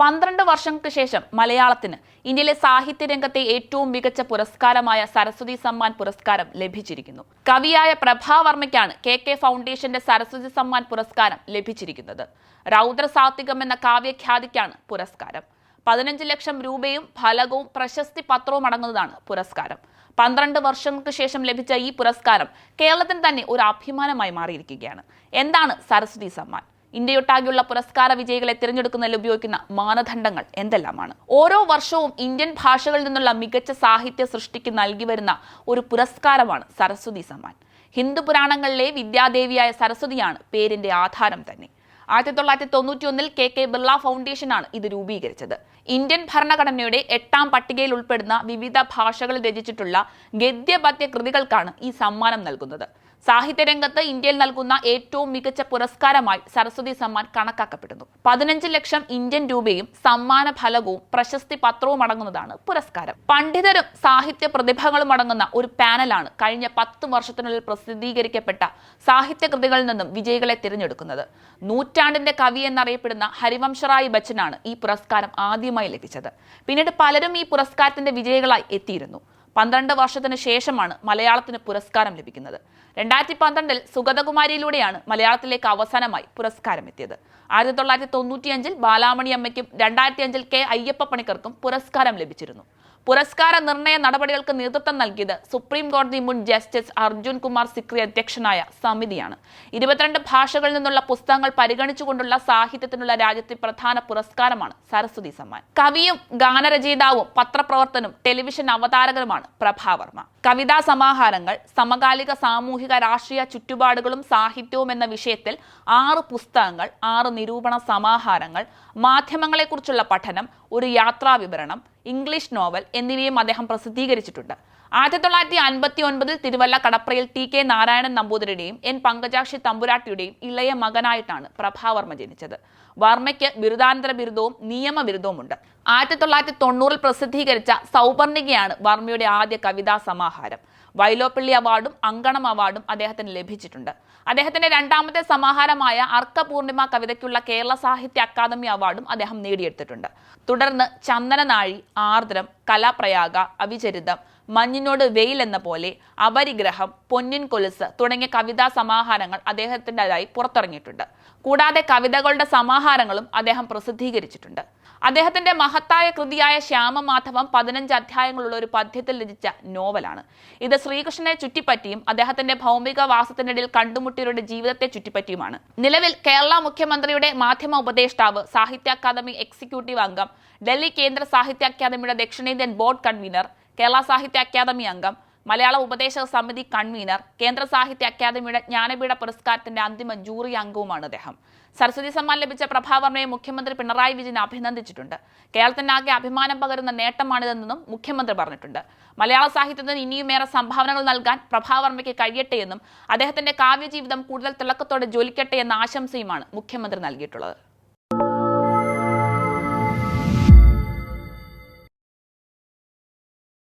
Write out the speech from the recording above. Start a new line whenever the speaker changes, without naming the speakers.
പന്ത്രണ്ട് വർഷങ്ങൾക്ക് ശേഷം മലയാളത്തിന് ഇന്ത്യയിലെ സാഹിത്യ രംഗത്തെ ഏറ്റവും മികച്ച പുരസ്കാരമായ സരസ്വതി സമ്മാൻ പുരസ്കാരം ലഭിച്ചിരിക്കുന്നു. കവിയായ പ്രഭാവർമ്മയ്ക്കാണ് കെ കെ ഫൗണ്ടേഷന്റെ സരസ്വതി സമ്മാൻ പുരസ്കാരം ലഭിച്ചിരിക്കുന്നത്. രൗദ്ര സാത്വികം എന്ന കാവ്യഖ്യാതിക്കാണ് പുരസ്കാരം. പതിനഞ്ച് ലക്ഷം രൂപയും ഫലകവും പ്രശസ്തി പത്രവും അടങ്ങുന്നതാണ് പുരസ്കാരം. പന്ത്രണ്ട് വർഷങ്ങൾക്ക് ശേഷം ലഭിച്ച ഈ പുരസ്കാരം കേരളത്തിന് തന്നെ ഒരു അഭിമാനമായി മാറിയിരിക്കുകയാണ്. എന്താണ് സരസ്വതി സമ്മാൻ? ഇന്ത്യയൊട്ടാകെയുള്ള പുരസ്കാര വിജയികളെ തിരഞ്ഞെടുക്കുന്നതിൽ ഉപയോഗിക്കുന്ന മാനദണ്ഡങ്ങൾ എന്തെല്ലാമാണ്? ഓരോ വർഷവും ഇന്ത്യൻ ഭാഷകളിൽ നിന്നുള്ള മികച്ച സാഹിത്യ സൃഷ്ടിക്ക് നൽകി വരുന്ന ഒരു പുരസ്കാരമാണ് സരസ്വതി സമ്മാൻ. ഹിന്ദു പുരാണങ്ങളിലെ വിദ്യാദേവിയായ സരസ്വതിയാണ് പേരിന്റെ ആധാരം തന്നെ. ആയിരത്തി തൊള്ളായിരത്തി തൊണ്ണൂറ്റി ഒന്നിൽ കെ കെ ബിർള ഫൗണ്ടേഷനാണ് ഇത് രൂപീകരിച്ചത്. ഇന്ത്യൻ ഭരണഘടനയുടെ എട്ടാം പട്ടികയിൽ ഉൾപ്പെടുന്ന വിവിധ ഭാഷകളിൽ രചിച്ചിട്ടുള്ള ഗദ്യപദ്യ കൃതികൾക്കാണ് ഈ സമ്മാനം നൽകുന്നത്. സാഹിത്യരംഗത്ത് ഇന്ത്യയിൽ നൽകുന്ന ഏറ്റവും മികച്ച പുരസ്കാരമായി സരസ്വതി സമ്മാൻ കണക്കാക്കപ്പെടുന്നു. പതിനഞ്ച് ലക്ഷം ഇന്ത്യൻ രൂപയും സമ്മാന ഫലകവും പ്രശസ്തി പത്രവും അടങ്ങുന്നതാണ് പുരസ്കാരം. പണ്ഡിതരും സാഹിത്യ പ്രതിഭകളും അടങ്ങുന്ന ഒരു പാനലാണ് കഴിഞ്ഞ പത്ത് വർഷത്തിനുള്ളിൽ പ്രസിദ്ധീകരിക്കപ്പെട്ട സാഹിത്യ കൃതികളിൽ നിന്നും വിജയികളെ തിരഞ്ഞെടുക്കുന്നത്. നൂറ്റാണ്ടിന്റെ കവി എന്നറിയപ്പെടുന്ന ഹരിവംശറായി ബച്ചനാണ് ഈ പുരസ്കാരം ആദ്യമായി ലഭിച്ചത്. പിന്നീട് പലരും ഈ പുരസ്കാരത്തിന്റെ വിജയികളായി എത്തിയിരുന്നു. പന്ത്രണ്ട് വർഷത്തിന് ശേഷമാണ് മലയാളത്തിന് പുരസ്കാരം ലഭിക്കുന്നത്. രണ്ടായിരത്തി പന്ത്രണ്ടിൽ സുഗതകുമാരിയിലൂടെയാണ് മലയാളത്തിലേക്ക് അവസാനമായി പുരസ്കാരം എത്തിയത് ആയിരത്തി തൊള്ളായിരത്തി തൊണ്ണൂറ്റിയഞ്ചിൽ ബാലാമണി അമ്മയ്ക്കും രണ്ടായിരത്തി അഞ്ചിൽ കെ അയ്യപ്പ പണിക്കർക്കും പുരസ്കാരം ലഭിച്ചിരുന്നു. പുരസ്കാര നിർണയ നടപടികൾക്ക് നേതൃത്വം നൽകിയത് സുപ്രീം കോടതി മുൻ ജസ്റ്റിസ് അർജുൻ കുമാർ സിക്രി അധ്യക്ഷനായ സമിതിയാണ്. ഇരുപത്തിരണ്ട് ഭാഷകളിൽ നിന്നുള്ള പുസ്തകങ്ങൾ പരിഗണിച്ചുകൊണ്ടുള്ള സാഹിത്യത്തിനുള്ള രാജ്യത്തെ പ്രധാന പുരസ്കാരമാണ് സരസ്വതി സമ്മാൻ. കവിയും ഗാനരചയിതാവും പത്രപ്രവർത്തനും ടെലിവിഷൻ അവതാരകരുമാണ് പ്രഭാവർമ്മ. കവിതാ സമാഹാരങ്ങൾ സമകാലിക സാമൂഹിക രാഷ്ട്രീയ ചുറ്റുപാടുകളും സാഹിത്യവും എന്ന വിഷയത്തിൽ ആറ് പുസ്തകങ്ങൾ ആറ് നിരൂപണ സമാഹാരങ്ങൾ മാധ്യമങ്ങളെക്കുറിച്ചുള്ള പഠനം ഒരു യാത്രാ വിവരണം ഇംഗ്ലീഷ് നോവൽ എന്നിവയും അദ്ദേഹം പ്രസിദ്ധീകരിച്ചിട്ടുണ്ട്. ആയിരത്തി തൊള്ളായിരത്തി അൻപത്തി ഒൻപതിൽ തിരുവല്ല കടപ്രയിൽ ടി കെ നാരായണൻ നമ്പൂതിരിയുടെയും എൻ പങ്കജാക്ഷി തമ്പുരാട്ടിയുടെയും ഇളയ മകനായിട്ടാണ് പ്രഭാവർമ്മ ജനിച്ചത്. വർമ്മയ്ക്ക് ബിരുദാനന്തര ബിരുദവും നിയമ ബിരുദവുമുണ്ട്. ആയിരത്തി തൊള്ളായിരത്തി തൊണ്ണൂറിൽ പ്രസിദ്ധീകരിച്ച സൗപർണികയാണ് വർമ്മയുടെ ആദ്യ കവിതാ സമാഹാരം. വൈലോപ്പിള്ളി അവാർഡും അങ്കണം അവാർഡും അദ്ദേഹത്തിന് ലഭിച്ചിട്ടുണ്ട്. അദ്ദേഹത്തിന്റെ രണ്ടാമത്തെ സമാഹാരമായ അർക്കപൂർണിമ കവിതയ്ക്കുള്ള കേരള സാഹിത്യ അക്കാദമി അവാർഡും അദ്ദേഹം നേടിയെടുത്തിട്ടുണ്ട്. തുടർന്ന് ചന്ദനനാഴി ആർദ്രം കലാപ്രയാഗ അവിചരിതം മഞ്ഞിനോട് വെയിൽ എന്ന പോലെ അപരിഗ്രഹം പൊന്നിൻ കൊലുസ് തുടങ്ങിയ കവിതാ സമാഹാരങ്ങൾ അദ്ദേഹത്തിന്റെതായി പുറത്തിറങ്ങിയിട്ടുണ്ട്. കൂടാതെ കവിതകളുടെ സമാഹാരങ്ങളും അദ്ദേഹം പ്രസിദ്ധീകരിച്ചിട്ടുണ്ട്. അദ്ദേഹത്തിന്റെ മഹത്തായ കൃതിയായ ശ്യാമമാധവം പതിനഞ്ച് അധ്യായങ്ങളുള്ള ഒരു പദ്യത്തിൽ രചിച്ച നോവലാണ്. ഇത് ശ്രീകൃഷ്ണനെ ചുറ്റിപ്പറ്റിയും അദ്ദേഹത്തിന്റെ ഭൗമിക വാസത്തിനിടയിൽ കണ്ടുമുട്ടിയവരുടെ ജീവിതത്തെ ചുറ്റിപ്പറ്റിയുമാണ്. നിലവിൽ കേരള മുഖ്യമന്ത്രിയുടെ മാധ്യമ ഉപദേഷ്ടാവ് സാഹിത്യ അക്കാദമി എക്സിക്യൂട്ടീവ് അംഗം ഡൽഹി കേന്ദ്ര സാഹിത്യ അക്കാദമിയുടെ ദക്ഷിണേന്ത്യൻ ബോർഡ് കൺവീനർ കേരള സാഹിത്യ അക്കാദമി അംഗം മലയാള ഉപദേശക സമിതി കൺവീനർ കേന്ദ്ര സാഹിത്യ അക്കാദമിയുടെ ജ്ഞാനപീഠ പുരസ്കാരത്തിന്റെ അന്തിമ ജൂറി അംഗവുമാണ് അദ്ദേഹം. സരസ്വതി സമ്മാൻ ലഭിച്ച പ്രഭാവർമ്മയെ മുഖ്യമന്ത്രി പിണറായി വിജയൻ അഭിനന്ദിച്ചിട്ടുണ്ട്. കേരളത്തിനാകെ അഭിമാനം പകരുന്ന നേട്ടമാണിതെന്നും മുഖ്യമന്ത്രി പറഞ്ഞിട്ടുണ്ട്. മലയാള സാഹിത്യത്തിന് ഇനിയുമേറെ സംഭാവനകൾ നൽകാൻ പ്രഭാവർമ്മയ്ക്ക് കഴിയട്ടെ എന്നും അദ്ദേഹത്തിന്റെ കാവ്യജീവിതം കൂടുതൽ തിളക്കത്തോടെ ജ്വലിക്കട്ടെ എന്ന ആശംസയുമാണ് മുഖ്യമന്ത്രി നൽകിയിട്ടുള്ളത്.